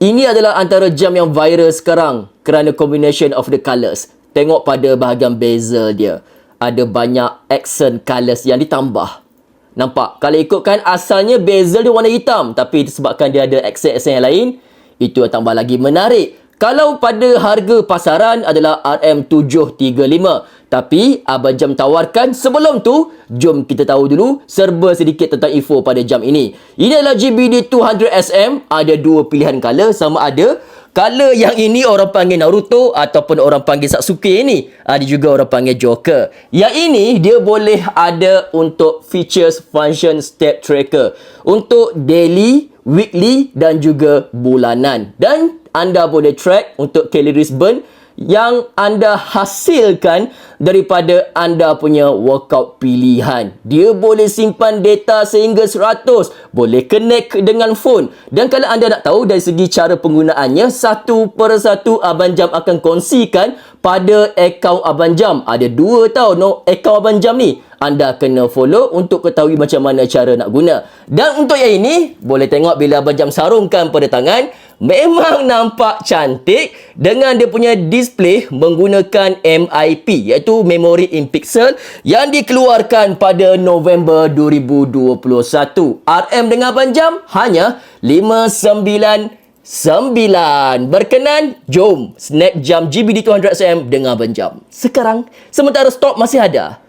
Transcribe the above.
Ini adalah antara jam yang viral sekarang kerana combination of the colours. Tengok pada bahagian bezel dia. Ada banyak accent colours yang ditambah. Nampak? Kalau ikutkan asalnya bezel dia warna hitam. Tapi disebabkan dia ada accent-accent yang lain, itu yang tambah lagi menarik. Kalau pada harga pasaran adalah RM735. Tapi Abang Jam tawarkan sebelum tu, jom kita tahu dulu serba sedikit tentang info pada jam ini. Ini adalah GBD 200SM. Ada dua pilihan color sama ada Color yang ini orang panggil Naruto ataupun orang panggil Sasuke ni. Ada juga orang panggil Joker. Yang ini dia boleh ada untuk features function step tracker. Untuk daily, weekly dan juga bulanan. Dan anda boleh track untuk calories burn yang anda hasilkan daripada anda punya workout pilihan. Dia boleh simpan data sehingga 100. Boleh connect dengan phone. Dan kalau anda nak tahu dari segi cara penggunaannya, satu persatu Abang Jam akan kongsikan pada akaun Abang Jam. Ada dua tau no akaun Abang Jam ni. Anda kena follow untuk ketahui macam mana cara nak guna. Dan untuk yang ini, boleh tengok bila Abang Jam sarungkan pada tangan. Memang nampak cantik dengan dia punya display menggunakan MIP iaitu Memory in Pixel yang dikeluarkan pada November 2021. RM dengan Jam hanya 599. Berkenan? Jom snap jam GBD 200cm dengan Abang Jam. Sekarang, sementara stok masih ada.